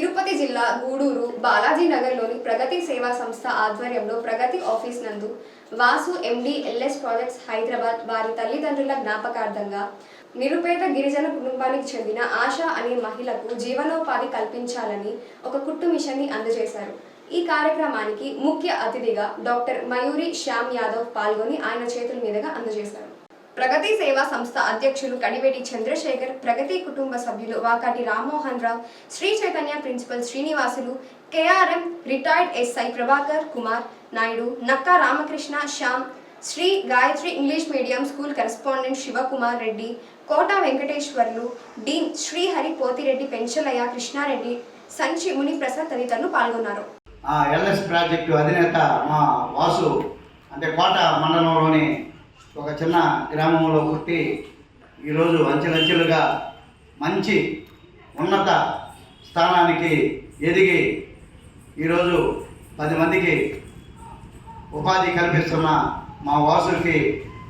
తిరుపతి జిల్లా గూడూరు బాలాజీ నగర్లోని ప్రగతి సేవా సంస్థ ఆధ్వర్యంలో ప్రగతి ఆఫీస్ నందు Vasu MD LS projects Hyderabad వారి తల్లిదండ్రుల జ్ఞాపకార్థంగా నిరుపేద గిరిజన కుటుంబానికి చెందిన ఆశ అనే మహిళకు జీవనోపాధి కల్పించాలని ఒక కుట్టు మిషన్ని అందజేశారు. ఈ కార్యక్రమానికి ముఖ్య అతిథిగా డాక్టర్ మయూరి శ్యామ్ యాదవ్ పాల్గొని ఆయన చేతుల మీదుగా అందజేశారు. ప్రగతి సేవా సంస్థ అధ్యక్షులు కడివేటి చంద్రశేఖర్ ప్రగతి కుటుంబ సభ్యులు Vakati Rammohan Rao Sri Chaitanya principal Srinivasulu KRM retired SI Prabhakar Kumar Naidu Nakka Ramakrishna Shyam Sri Gayatri English medium school correspondent Shivakumar Reddy Kota Venkateswarlu dean Srihari Pothireddy Penchalaiah Krishnareddy Sanchi Muni Prasad తదితరులు పాల్గొన్నారు. LS project అధినేత మా వాసు అంటే కోట మండలంలోని ఒక చిన్న గ్రామంలో పుట్టి ఈరోజు అంచెలంచెలుగా మంచి ఉన్నత స్థానానికి ఎదిగి ఈరోజు పది మందికి ఉపాధి కల్పిస్తున్న మా వాసుకి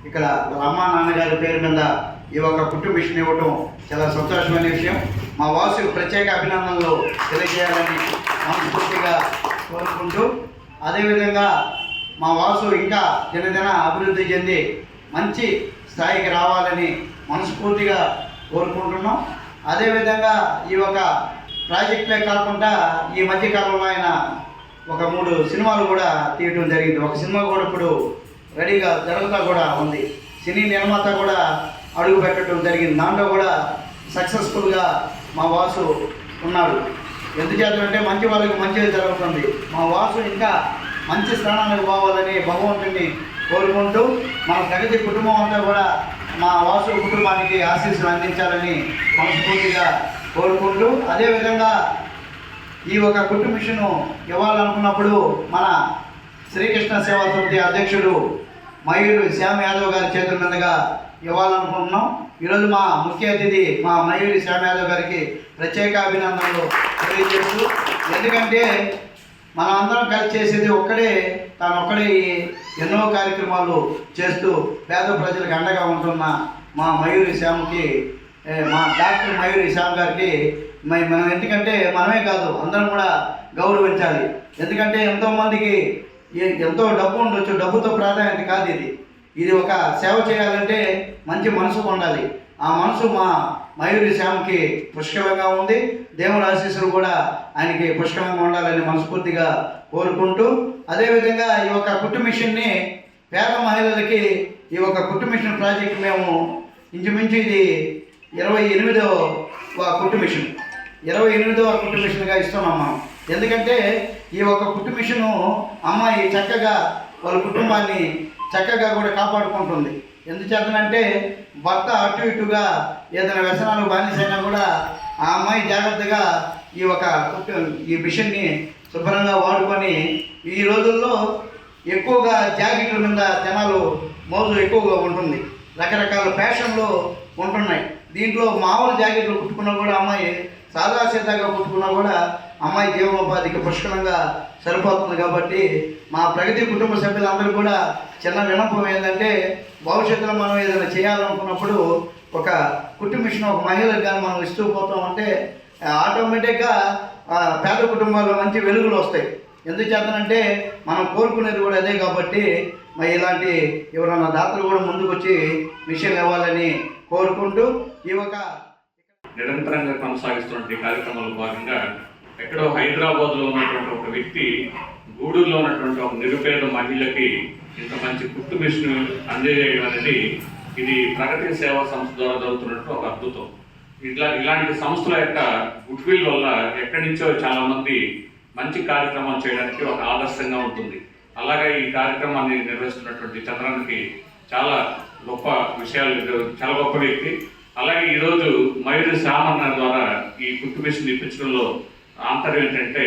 ఇక్కడ వాళ్ళ అమ్మా నాన్నగారి పేరు మీద ఈ ఒక కుట్టు మిషన్ ఇవ్వటం చాలా సంతోషమైన విషయం. మా వాసు ప్రత్యేక అభినందనలు తెలియజేయాలని మనస్ఫూర్తిగా కోరుకుంటూ అదేవిధంగా మా వాసు ఇంకా దినదిన అభివృద్ధి చెంది మంచి స్థాయికి రావాలని మనస్ఫూర్తిగా కోరుకుంటున్నాం. అదేవిధంగా ఈ ఒక ప్రాజెక్టులే కాకుండా ఈ మధ్యకాలంలో ఆయన ఒక మూడు సినిమాలు కూడా తీయటం జరిగింది. ఒక సినిమా కూడా ఇప్పుడు రెడీగా జరుగుతా కూడా ఉంది. సినీ నిర్మాత కూడా అడుగు పెట్టడం జరిగింది. దాంట్లో కూడా సక్సెస్ఫుల్గా మా వాసు ఉన్నాడు. ఎందుచేతంటే మంచి వాళ్ళకి మంచిది జరుగుతుంది. మా వాసు ఇంకా మంచి స్థానానికి పోవాలని భగవంతుడిని కోరుకుంటూ మన ప్రగతి కుటుంబం అంతా కూడా మా వాసు కుటుంబానికి ఆశీస్సులు అందించాలని మనస్ఫూర్తిగా కోరుకుంటూ అదేవిధంగా ఈ ఒక కుట్టు ఇవ్వాలనుకున్నప్పుడు మన శ్రీకృష్ణ సేవా సమితి అధ్యక్షుడు మయూరు శ్యామ్ యాదవ్ గారి చేతుల మీదుగా ఇవ్వాలనుకుంటున్నాం. ఈరోజు మా ముఖ్య అతిథి మా మయూరి శ్యామ్ యాదవ్ గారికి ప్రత్యేక అభినందనలు తెలియజేస్తూ ఎందుకంటే మనం అందరం కలిసి చేసేది ఒక్కడే తాను ఒక్కడే ఎన్నో కార్యక్రమాలు చేస్తూ పేద ప్రజలకు అండగా ఉంటున్న మా మయూరి శ్యామ్కి మా డాక్టర్ మయూరి శ్యామ్ గారికి మ- మనం ఎందుకంటే మనమే కాదు అందరం కూడా గౌరవించాలి. ఎందుకంటే ఎంతోమందికి ఎంతో డబ్బు ఉండొచ్చు డబ్బుతో ప్రాధాన్యత కాదు ఇది. ఇది ఒక సేవ చేయాలంటే మంచి మనసు ఉండాలి. ఆ మనసు మా మయూరి శ్యామ్కి పుష్కలంగా ఉంది. దేవుని ఆశీస్సులు కూడా ఆయనకి పుష్కలంగా ఉండాలని మనస్ఫూర్తిగా కోరుకుంటూ అదేవిధంగా ఈ యొక్క కుట్టు మిషన్ని పేద మహిళలకి ఈ యొక్క కుట్టు మిషన్ ప్రాజెక్ట్ మేము ఇంచుమించు ఇది ఇరవై ఎనిమిదవ కుట్టు మిషన్ ఇరవై ఎనిమిదవ కుట్టు మిషన్గా ఇస్తున్నాం మనం ఎందుకంటే ఈ ఒక కుట్టు మిషను అమ్మాయి చక్కగా వాళ్ళ కుటుంబాన్ని చక్కగా కూడా కాపాడుకుంటుంది. ఎందుచేతనంటే భర్త అటు ఇటుగా ఏదైనా వ్యసనాలు బానిసైనా కూడా ఆ అమ్మాయి జాగ్రత్తగా ఈ ఒక ఈ మిషన్ని శుభ్రంగా వాడుకొని ఈ రోజుల్లో ఎక్కువగా జాకెట్ల మీద జనాలు మోజు ఎక్కువగా ఉంటుంది. రకరకాల ఫ్యాషన్లు ఉంటున్నాయి. దీంట్లో మామూలు జాకెట్లు కుట్టుకున్నా కూడా అమ్మాయి సాదా సీదాగా కుట్టుకున్నా కూడా అమ్మాయి జీవనోపాధికి పుష్కలంగా సరిపోతుంది కాబట్టి మా ప్రగతి కుటుంబ సభ్యులందరూ కూడా చిన్న వినపం ఏంటంటే భవిష్యత్తులో మనం ఏదైనా చేయాలనుకున్నప్పుడు ఒక కుట్టు ఒక మహిళకు కానీ మనం ఇస్తూ పోతామంటే ఆటోమేటిక్గా పేద కుటుంబాల్లో మంచి వెలుగులు వస్తాయి. ఎందుచేతనంటే మనం కోరుకునేది కూడా అదే కాబట్టి మరి ఇలాంటి ఎవరన్నా దాతలు కూడా ముందుకు వచ్చి మిషన్ ఇవ్వాలని కోరుకుంటూ ఈ ఒక నిరంతరంగా కొనసాగిస్తున్న కార్యక్రమంలో భాగంగా ఎక్కడో హైదరాబాద్లో ఉన్నటువంటి ఒక వ్యక్తి గూడూరులో ఉన్నటువంటి ఒక నిరుపేద మహిళకి ఇంత మంచి కుట్టు మిషన్ అందజేయడం అనేది ఇది ప్రగతి సేవా సంస్థ ద్వారా జరుగుతున్నట్టు ఒక అద్భుతం. ఇట్లా ఇలాంటి సంస్థల యొక్క గుడ్విల్ వల్ల ఎక్కడి నుంచో చాలా మంది మంచి కార్యక్రమాలు చేయడానికి ఒక ఆదర్శంగా ఉంటుంది. అలాగే ఈ కార్యక్రమాన్ని నిర్వహిస్తున్నటువంటి చంద్రానికి చాలా గొప్ప విషయాలు చాలా గొప్ప వ్యక్తి. అలాగే ఈరోజు మయూరి సామన్న ద్వారా ఈ కుట్టు మిషన్ ఇప్పించడంలో ఆంతర్యం ఏంటంటే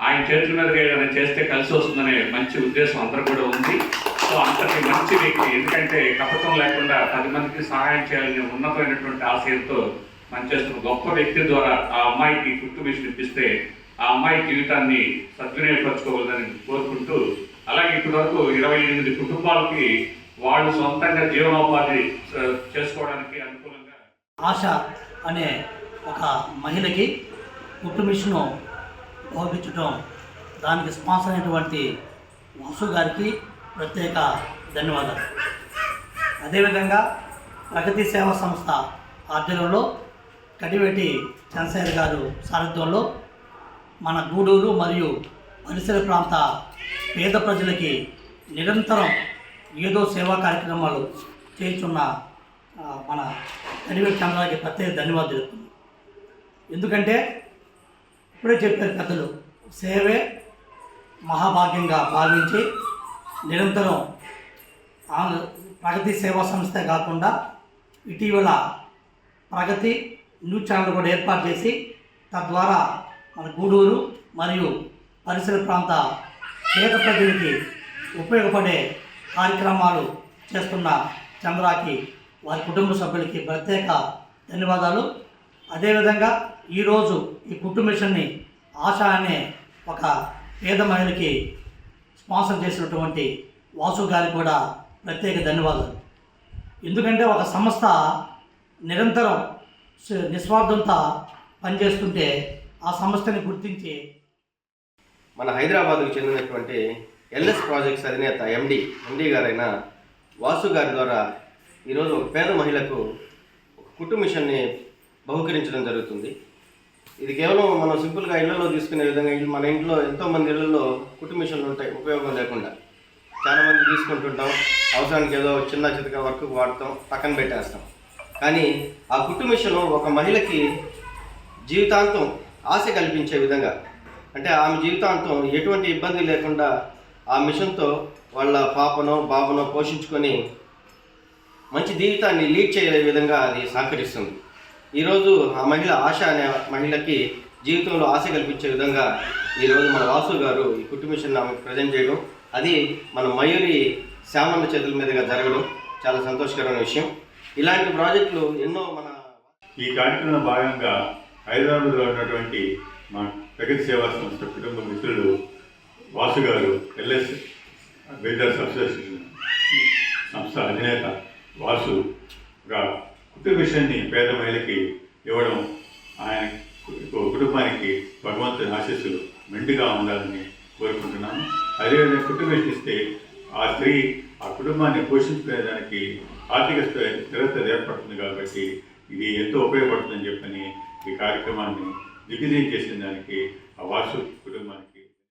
ఆయన చేతుల మీదకి ఏదైనా చేస్తే కలిసి వస్తుందనే మంచి ఉద్దేశం అందరూ కూడా ఉంది. సో అంతటి మంచి వ్యక్తి. ఎందుకంటే కపటం లేకుండా పది మందికి సహాయం చేయాలనే ఉన్నతమైనటువంటి ఆశయంతో పనిచేస్తున్న గొప్ప వ్యక్తి ద్వారా ఆ అమ్మాయికి గుర్తు మిషన్ ఇప్పిస్తే ఆ అమ్మాయి జీవితాన్ని సద్వినియోగపరచుకోవాలని కోరుకుంటూ అలాగే ఇప్పటివరకు ఇరవై ఎనిమిది కుటుంబాలకి వాళ్ళు సొంతంగా జీవనోపాధి చేసుకోవడానికి అనుకూలంగా ఆశ అనే ఒక మహిళకి కుట్టు మిషను పంపించడం దానికి స్పాన్సర్ అయినటువంటి వాసు గారికి ప్రత్యేక ధన్యవాదాలు. అదేవిధంగా ప్రగతి సేవా సంస్థ ఆధ్వర్యంలో కటివేటి చంద్రశేఖర్ గారు సారథ్యంలో మన గూడూరు మరియు పరిసర ప్రాంత పేద ప్రజలకి నిరంతరం ఏదో సేవా కార్యక్రమాలు చేస్తున్న మన కడివెట్టి చంద్రకి ప్రత్యేక ధన్యవాదాలు ఎందుకంటే ఇప్పుడే చెప్పారు పెద్దలు సేవే మహాభాగ్యంగా భావించి నిరంతరం ఆంధ్ర ప్రగతి సేవా సంస్థ కాకుండా ఇటీవల ప్రగతి న్యూస్ ఛానల్ కూడా ఏర్పాటు చేసి తద్వారా మన గూడూరు మరియు పరిసర ప్రాంత పేద ప్రజలకి ఉపయోగపడే కార్యక్రమాలు చేస్తున్న చంద్రాకి వారి కుటుంబ సభ్యులకి ప్రత్యేక ధన్యవాదాలు. అదేవిధంగా ఈరోజు ఈ కుట్టు మిషన్ని ఆశ అనే ఒక పేద మహిళకి స్పాన్సర్ చేసినటువంటి వాసు గారికి కూడా ప్రత్యేక ధన్యవాదాలు. ఎందుకంటే ఒక సంస్థ నిరంతరం నిస్వార్థంతో పనిచేస్తుంటే ఆ సంస్థని గుర్తించి మన హైదరాబాద్కు చెందినటువంటి ఎల్ఎస్ ప్రాజెక్ట్స్ అధినేత ఎండి ఎండి గారైన వాసు గారి ద్వారా ఈరోజు ఒక పేద మహిళకు ఒక కుట్టు మిషన్ని బహుకరించడం జరుగుతుంది. ఇది కేవలం మనం సింపుల్గా ఇళ్ళలో తీసుకునే విధంగా మన ఇంట్లో ఎంతోమంది ఇళ్ళలో కుట్టు మిషన్లు ఉంటాయి ఉపయోగం లేకుండా. చాలామంది తీసుకుంటుంటాం అవసరానికి ఏదో చిన్న చితక వర్క్ వాడతాం పక్కన పెట్టేస్తాం. కానీ ఆ కుట్టు ఒక మహిళకి జీవితాంతం ఆశ కల్పించే విధంగా అంటే ఆమె జీవితాంతం ఎటువంటి ఇబ్బంది లేకుండా ఆ మిషన్తో వాళ్ళ పాపనో బాబునో పోషించుకొని మంచి జీవితాన్ని లీడ్ చేయే విధంగా అది సహకరిస్తుంది. ఈరోజు ఆ మహిళ ఆశ అనే మహిళకి జీవితంలో ఆశ కల్పించే విధంగా ఈరోజు మన వాసు గారు ఈ కుట్టు మిషన్ ఆమెకు ప్రజెంట్ చేయడం. అది మన మయూరి శ్యామన్న చేతుల మీదుగా జరగడం చాలా సంతోషకరమైన విషయం. ఇలాంటి ప్రాజెక్టులు ఎన్నో మన ఈ కార్యక్రమంలో భాగంగా హైదరాబాద్లో ఉన్నటువంటి మా ప్రగతి సేవా సంస్థ కుటుంబ మిత్రులు వాసు గారు ఎల్ఎస్ బిల్డర్స్ అసోసియేషన్ సంస్థ అధినేత వాసు గా కుటుంబ విషయాన్ని పేద మహిళకి ఇవ్వడం ఆయన కుటుంబానికి భగవంతుని ఆశీస్సులు మెండుగా ఉండాలని కోరుకుంటున్నాను. అదేవిధంగా కుటుంబం ఇస్తే ఆ స్త్రీ ఆ కుటుంబాన్ని పోషించుకునేదానికి ఆర్థిక స్థిరత ఏర్పడుతుంది కాబట్టి ఇది ఎంతో ఉపయోగపడుతుందని చెప్పని ఈ కార్యక్రమాన్ని దిగ్విజయం చేసిన దానికి ఆ వాసు కుటుంబానికి